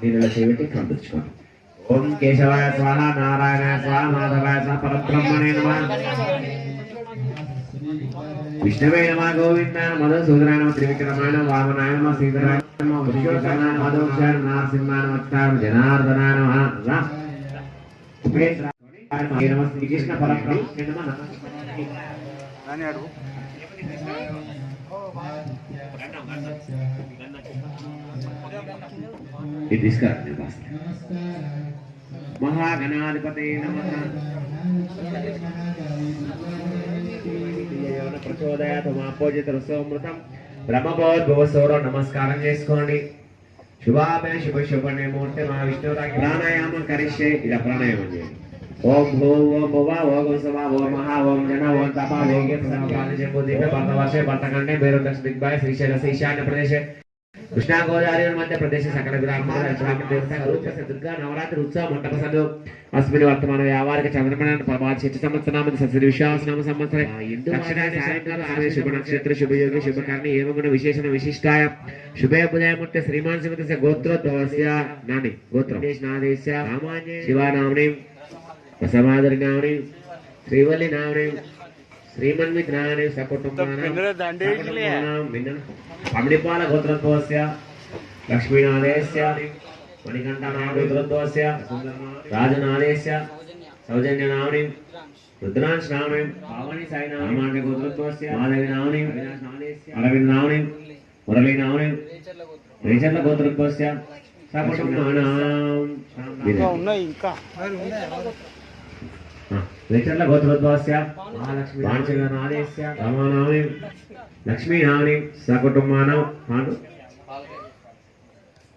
దీనిలో చేపెట్టి పంపించుకోండి ఓం కేశవాయ స్వాహ నారాయణ స్వాహ మాధవాయ స్వాహ పరబ్రహ్మణే నమ. విష్ణవే నమ గోవింద మధుసూదనాయ నమ త్రివిక్రమాయ నమ వామనాయ నమ సీతరాయ నమ విష్ణుకర్ణాయ నమ మధోక్షాయ నరసింహాయ నమ అచ్యుతాయ జనార్దనాయ నమ ఉపేంద్రాయ నమ. శ్రీకృష్ణ పరబ్రహ్మణే నమ. ఇది తీసుకురండి మహాగణాధిపతి నమ. ప్రచోదయాత్ మాపోజిత రసోమృతం. బ్రహ్మభోద్భవసౌరవ నమస్కారం చేసుకోండి. శుభాభే శుభ శుభనే మూర్తి మా విష్ణురాకి ప్రాణాయామం కరిష్యే ఇలా ప్రాణాయామం చేయండి. ఓం భూ ఓం భువ ఓం సభ ఓం మహా ఓం జన ఓం తప. వేగే సమపాలి జంబు దీప భర్తవర్షే భర్తకండే బేరు దశ దిగ్భాయ శ్రీశైల ఈశాన్య ప్రదేశే. కృష్ణా గోదావరి మధ్య ప్రదేశ సకల నవరాత్రి ఉత్సవ మంటప సందు అస్మిన్ వర్తమాన వ్యాపారిక చంద్రమణ సంవత్సరామ సస్య విశ్వాసనామ సంవత్సర. దక్షిణాది సాయంకాల సమయ శుభ నక్షత్ర శుభ యోగి శుభకర్ణి ఏమగుణ విశేషణ విశిష్టాయ. శుభే ఉదయముట్టే శ్రీమాన్ శ్రీమతి గోత్రోద్భవస్య నాని గోత్రం. నాదేశ సామాన్య శివానామని పమిడిపాల గోత్రోద్భవస్య లక్ష్మీనాథేస్య మణికంఠనాథోత్రోద్భవస్య రాజనాథేస్య సౌజన్యనామని రుద్రాంశ నామని పావని సాయి నామాండ గోత్రోద్భవస్య మాధవి నామని అరవింద్ నామని మురళీ నామని రేచర్ల గోత్రోద్భవస్య సకుటుంబానాం ఉన్నాయి ఇంకా. రేచర్ల గోత్రోద్భవస్య మహాలక్ష్మి వాణిజ్యనాథేస్య రామానామని లక్ష్మీనామని సకుటుంబానం పాండు.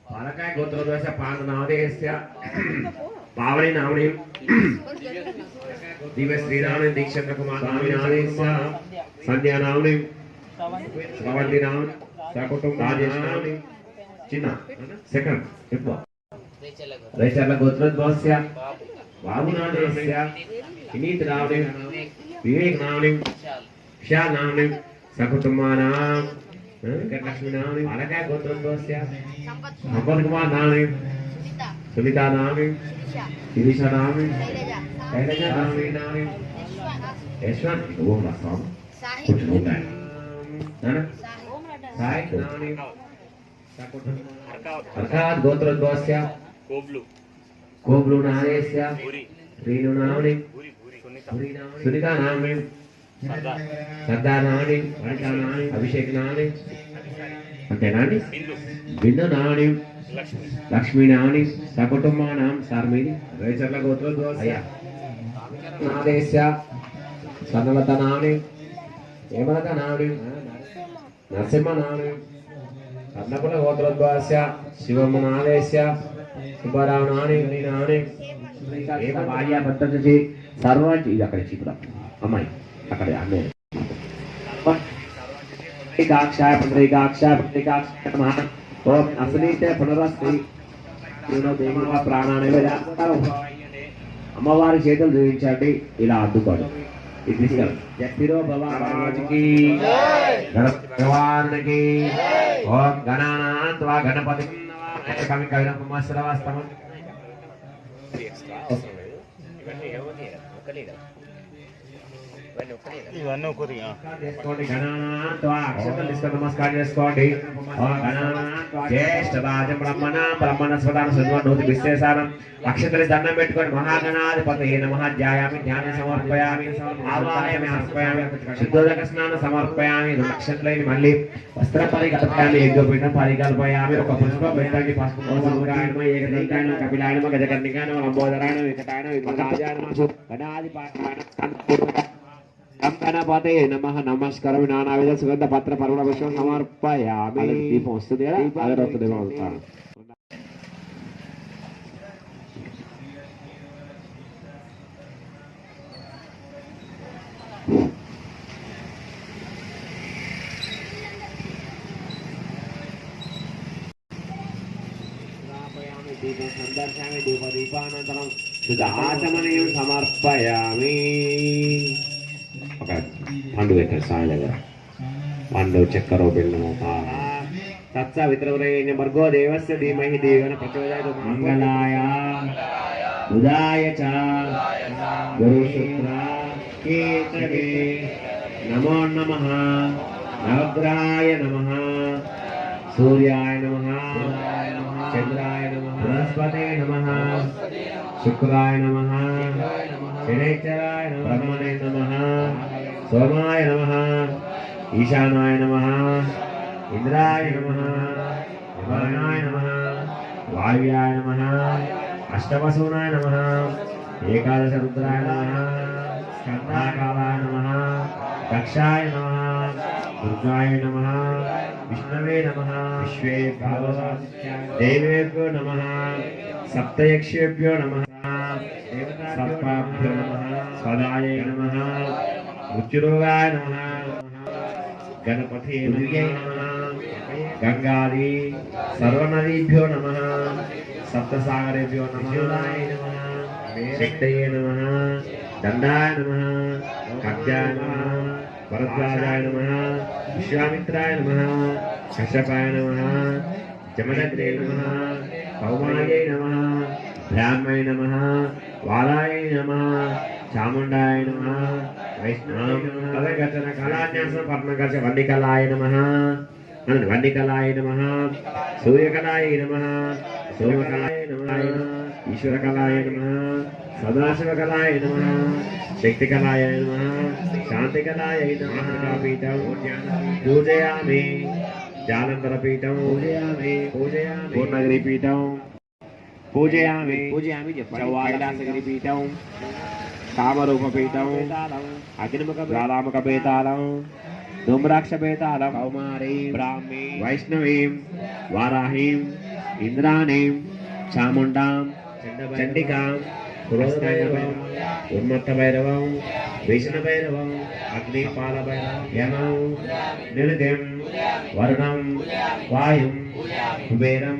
పాలకాయ గోత్రోద్భవస్య పాండునాథేస్య పావని నామని దివ్య శ్రీరామని దీక్షేంద్ర కుమార్ నామని నాదేశ సంధ్యా నామని శ్రవంతి నామని సకుటుంబ రాజేష్ నామని చిన్న సెకండ్ ఎక్కువ రైచర్ల గోత్రోద్భవస్య బాబునాథేస్య వినీత్ నామని వివేక్ నామని షా నామని సకుటుంబానాం వెంకటలక్ష్మి నామని పాలకాయ గోత్రోద్భవస్య సంపత్ కుమార్ నామని సునీత నామని శిరీష నామని శైలజ నామని నామని యశ్వంత్ ఓం రాస్తాం కొంచెం ఉంటాయి నాన్న సాయి నామని అర్కాత్ గోత్రోద్భవస్య కోబ్లు కోబ్లు నాదేస్య పూరి శ్రీను నామని పూరి పూరి సునీత సునీత నామని సర్దార్ సర్దార్ నామని వనిత నామని అభిషేక్ నామని అంతేనా అండి బిందు బిందు నామని లక్ష్మి లక్ష్మీ నామని సకుటుంబానాం సార్ మీది రైచర్ల గోత్రోద్భవస్య నాదేస్య సన్నలత నామని హేమలత నామని నరసింహ నామని కర్ణకుల గోత్రోద్భవస్య శివమ్మ నాదేస్య సుబ్బారావు నాని నాని ఏక భార్య భర్తకి సర్వాంజి ఇది అక్కడ చిపుర. అమ్మాయి అక్కడ అమ్మాయి ఏకాక్షాయ పుండరీకాక్షాయ పుండరీకాక్షాయ నమః ఓం అసలీతే పునరస్తి. నేను అమ్మవారి చేతులు చూపించండి. ఇలా అడ్డుకోండి. ఇది తీసుకెళ్ళి జపిరో భవానికి గణపతికి ఓం గణానాత్వా గణపతి. కవి కవిన కుమాశ్రవాస్తవం ఇవన్నీ ఒకటి చేసుకోండి గణానాత్వా ఇవన్నీ తీసుకొని నమస్కారం చేసుకోండి. ఓం జ్యేష్ఠ రాజం బ్రహ్మణ బ్రహ్మణ స్వదాన సున్వనూతి విశేషానం. అక్షతలి దండం పెట్టుకొని మహాగణాధిపతి నమః ధ్యాయామి ధ్యానం సమర్పయామి ఆవాహయామి ఆస్పయామి శుద్ధోదక స్నానం సమర్పయామి రెండు అక్షతలైన మళ్ళీ వస్త్ర పరికల్పయామి యజ్ఞపీఠం పరికల్పయామి ఒక పుష్ప పెట్టండి పసుపు సముద్రాయనమ ఏకదంతాయన కపిలాయనమ గజకర్ణికాయనమ లంబోదరాయన వికటాయన వికటాయనమ గణాధిపాయన గణపతే నమ నమస్కారం నానావిధ సుగంధ పత్ర పర్వణ పుష్పం సమర్పయామి. దీపం వస్తుంది కదా? అగరవస్తుంది అవుతాను దీపం సందర్శయామి దీప దీపానంతరం. సమర్పయామి. ಮಾಡಬೇಕಾ ಸಾಯಗ ಮಾಂಡವ ಚಕ್ಕರೋ ಬೆಳ್ಳು ಪಾಲ తత్సవిత్రవరేణ్య భర్గో దేవస్య ధీమహి దేవన ప్రచోదయాత్ మంగళాయ ఉదాయ చ. గురుశుక్ర కేతవే నమో నమ. నవగ్రహాయ నమ. సూర్యాయ నమ. చంద్రాయ నమ. బృహస్పతే నమ. శుక్రాయ నమ. శనేశ్వరాయ నమ. నమ. సోమాయ నమ ఈశానాయ నమ ఇంద్రాయ నమ విమానాయ నమ వాయుయాయ నమ అష్టమసూనాయ నమ ఏకాదశ రుద్రాయ నమ స్కందాకాలాయ నమ దక్షాయ నమ దుర్గాయ నమ విష్ణవే నమ విశ్వే దేవేభ్యో నమ సప్తయక్షేభ్యో నమ సర్పాభ్యో నమ స్వదాయ నమ ఉచ్చిరుగాయ నమ గణపతి గంగాది సర్వనదీభ్యో నమ సప్తసాగరేభ్యో నమ శక్తయే నమ దండాయ నమ కబ్జాయ నమ భరద్వాజాయ నమ విశ్వామిత్రాయ నమ కశ్యపాయ నమ జమనగ్రే నమ కౌమాయ నమ బ్రాహ్మయ నమ వారాయ నమ చాముండాయ నమ వైష్ణవం కలగచన కళాన్యాసం పద్మకర్ష వందికలాయ నమ వందికలాయ నమ సూర్యకలాయ నమ సోమకలాయ నమ ఈశ్వరకలాయ నమ సదాశివకలాయ నమ శక్తికలాయ నమ శాంతికలాయ నమీఠం పూజయామి జానంతరపీఠం పూజయామి పూజయామి పూర్ణగిరిపీఠం పూజయామి పూజయామి పీఠం కామరూప పీఠం అగ్నిముఖ పీతాలం ధూమ్రాక్ష పీతాలం కౌమారీ బ్రాహ్మీ వైష్ణవీం వారాహీం ఇంద్రాణీం చాముండాం చండికాం పురోదయం ఉన్మత్త భైరవం విష్ణు భైరవం అగ్నిపాల భైరవం వరుణం వాయుం కుబేరం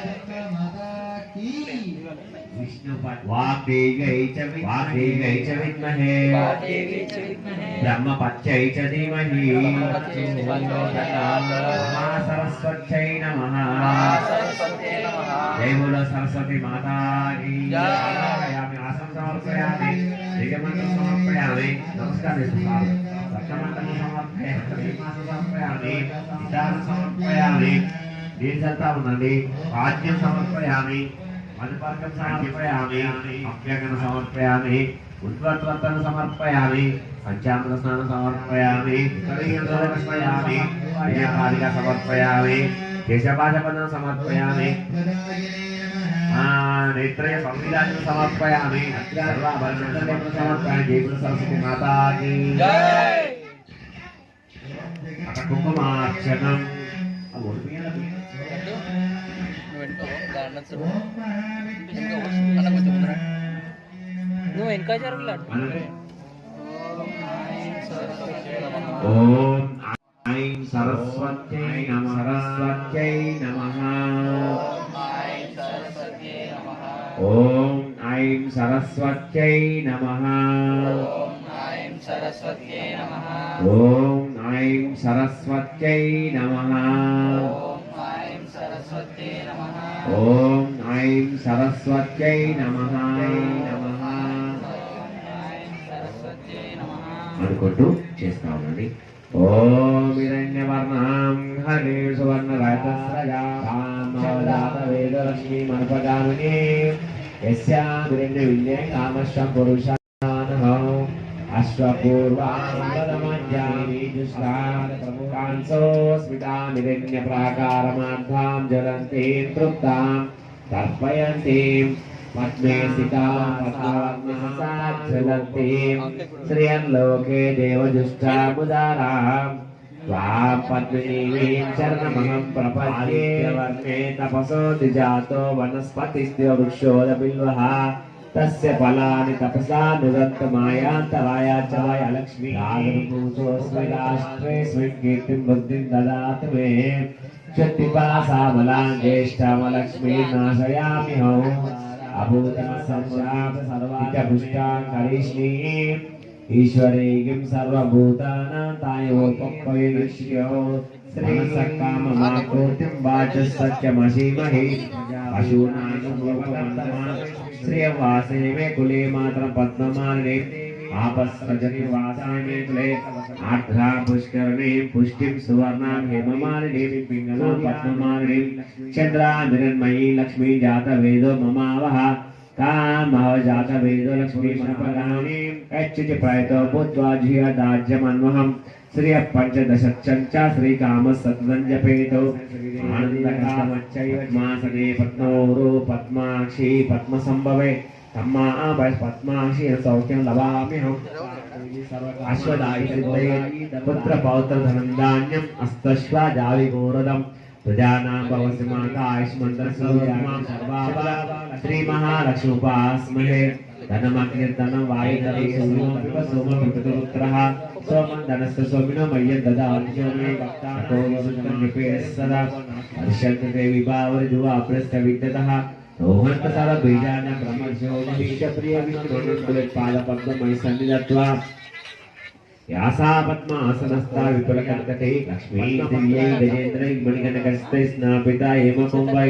మాతా విష్ణు వాగ్దేవ్యై చ విద్మహే. బ్రహ్మపత్యై చ ధీమహి. మహాసరస్వత్యై నమః. జై సరస్వతి మాతా కీ సమర్పయామి దిగమంత్రం సమర్పయామి. నమస్కారం రక్తమంత్రం సమర్పయామి సమర్పయామి. సమర్పయామి దీర్ఘంతా ఉందండి వాద్యం సమర్పయామి. మధుపర్కం సమర్పయామి. అభ్యంగన సమర్పయామి. ఉద్వత్వత్తం సమర్పయామి. పంచామృత స్నానం సమర్పయామి. సమర్పయామి. విజయపాదిక సమర్పయామి. కేశపాశపదం సమర్పయామి. నేత్రయ సంవిధానం సమర్పయామి. సమర్పయామి. జై గురు సరస్వతి మాతాకి. కుంకుమార్చనం. నువ్వు వెనక జరగలే ఓం ఐం సరస్వత్యై నమ సరస్వత్యై నమ ఓం ఐం సరస్వత్యై నమ ఓం ఐం సరస్వత్యై ఓం ఐం సరస్వత్యై నమః. నమః అనుకుంటూ చేస్తా ఉండండి. ఓం హిరణ్యవర్ణం హరి సువర్ణ రాజాత వేదలక్ష్మి కామశ్వం प्राकारमार्धां ज्वलन्तीं तृप्तां तर्पयन्तीं पद्मे ज्वलन्तीं श्रियल्लोके देवजुष्टामुदाराम् त्वां पद्मिनीं शरणमहं प्रपद्ये वर्णे तपसो द्विजातो वनस्पतिस्त्य वृक्षोदबिल्वः తస్య ఫలాని తపసా నిరంత మాయాంతరాయాచరాయ లక్ష్మి కీర్తిం బుద్ధిం దదాతు మే క్షత్తిపాసామలాంగేష్టామలక్ష్మీ నాశయామి హౌ అభూతమసంశాపుష్టాకరీష్ణీ ఈశ్వరీగిం సర్వభూతానాం తాయోపపవినిష్యో శ్రీసకామమాకృతిం వాచ సత్యమసీమహి పశూనాం లోకమంతమా किं सर्वभूतानां तायोपक्वयनिष्यो श्रीसक्काममाकृतिं वाचसत्यमशीमहि पशूनानुरूपमन्तमा श्रियवासे मे कुले मातरं पद्ममालिने आपस्रजनि वासाय मे कुले आर्द्रा पुष्करणे पुष्टिं सुवर्णां हेममालिनीं पिङ्गलां पद्ममालिनीं चन्द्रामिरन्मयी लक्ष्मी जातवेदो ममावः कामः जातवेदो लक्ष्मी मनपगामिनीं कच्चित् प्रयतो भूत्वा धियदाज्यमन्वहम् श्रिय पञ्चदशच्चञ्च श्रीकामः सततं जपेतो आनन्दकामच्चैव मासने पद्मोरो पद्माक्षी पद्मसम्भवे तम्मा वै पद्माक्षी सौख्यं लभाम्यहम् अश्वदायि सिद्धये पुत्रपौत्रधनं धान्यम् अस्तश्वा जाविगोरदम् प्रजानां भवसि माता आयुष्मन्तरसौर्यमां सर्वाभा श्रीमहालक्ष्मुपास्महे धनमग्निर्धनं वायुधरे सोमो సోమం ధనస్థ సోమిన మయ్య దదామి భక్తాని సదా హర్షంత దేవి కుంభై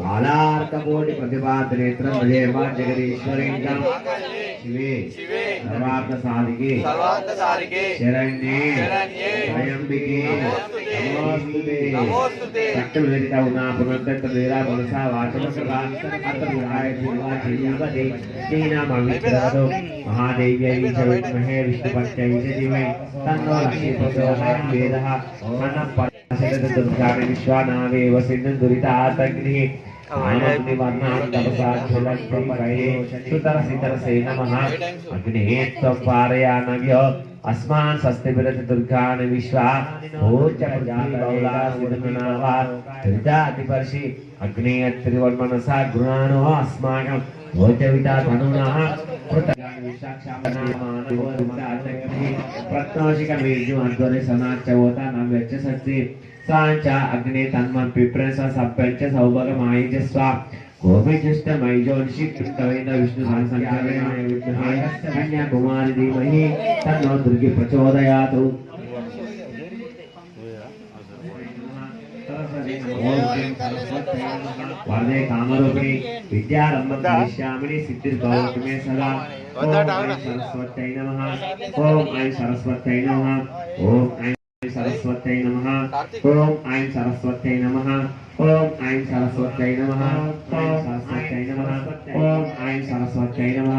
బాలార్కకోటి ప్రతిపాదనేత్రం విజయమా జగదీశ్వరేంద్రం. శివే. సర్వార్థ సాధికి. శరణ్యే. స్వయంబికి. కట్టలు వెళ్తా మహాదేవ్యై చ विश्वानावे वसिन्धुं दुरितातग्नि अस्मान सस्ते बिरत दुर्गा ने विश्वा भोज प्रतिपर्शि अग्नि त्रिवर्मनसा गुणानो अस्माकं भोज विदा धनुनः प्रत्नोषिक वीर्यम अध्वरे समाच्च होता व्यच्च सत्सि साञ्च अग्ने तन्मन् पिप्रस सप्पञ्च सौभगमायि च स्वा गोपिजुष्टमैजोनिषि कृष्णवेद विष्णु संसर्गेण विद्महे धीमहि तन्नो दुर्गे प्रचोदयातु वरदे कामरूपिणि विद्यारम्भं करिष्यामि सिद्धिर्भवतु सदा सरस्वत्यै नमः ॐ ऐं सरस्वत्यै नमः ॐ ऐं सरस्वत्यै नमः ॐ ऐं सरस्वत्यै नमः ॐ ऐं सरस्वत्यै नमः ॐ सरस्वत्यै नमः ॐ ऐं सरस्वत्यै नमः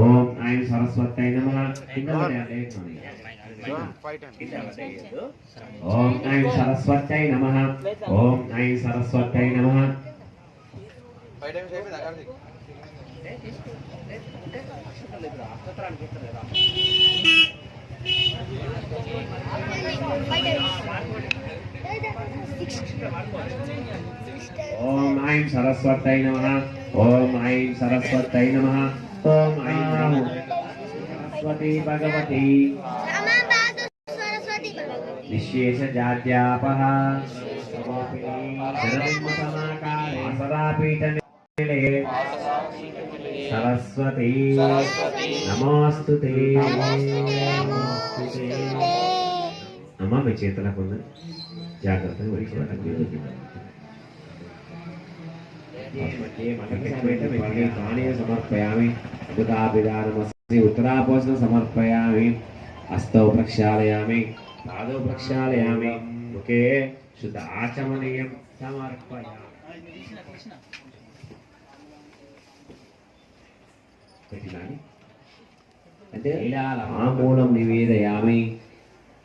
ॐ ऐं सरस्वत्यै नमः ॐ ऐं सरस्वत्यै नमः ॐ ऐं सरस्वत्यै नमः ఫైవ్ టైమ్స్ అయిపోయింది అక్కడ ॐ ऐं सरस्वत्यै नमः ॐ ऐं सरस्वत्यै नमः ॐ ऐं सरस्वती भगवती सरस्वती विशेषजात्यापः जगन्मतमाकारे सदापीठनिलये सरस्वती నమోస్తు అమ్మ మీ చేతులకు ఉంది జాగ్రత్తగా పెట్టుకోవాలి పానీయ సమర్పయామి ఉదాభిధానమస్తి ఉత్తరాపోషణ సమర్పయామి హస్తౌ ప్రక్షాళయామి పాదౌ ప్రక్షాళయామి ఒకే శుద్ధ ఆచమనీయం సమర్పయామి అంటే అంటే ఆమూలం నివేదయామి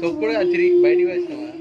So, pura actually, by device naman.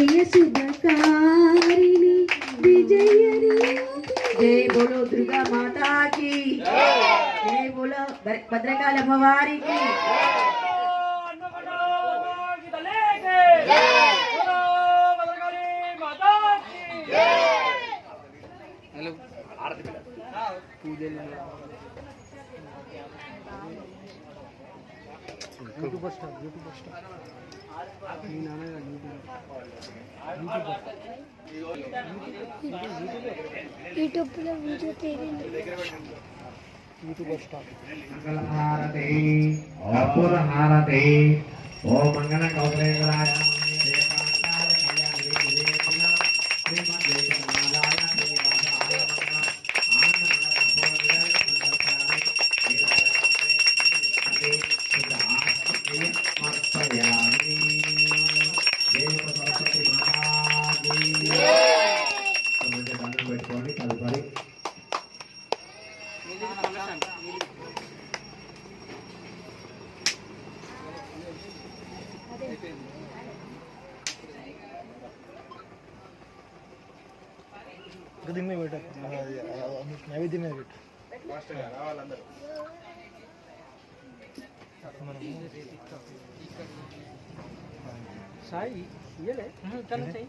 जय सुधकारिणी विजयनी। जय बोलो दुर्गा माता की। जय बोलो भद्रकाल भवारी की। हेलो. यूट्यूब यूट्यूब यूट्यूब पर वीडियो तेरे मंगल हारते और हारते ओ मंगल कौशलेंद्राय పెట్టుకోండి తదుపరి దీని మీద పెట్ట నైవేద్యం మీద పెట్టు సాయి ఇయ్యలే తన సాయి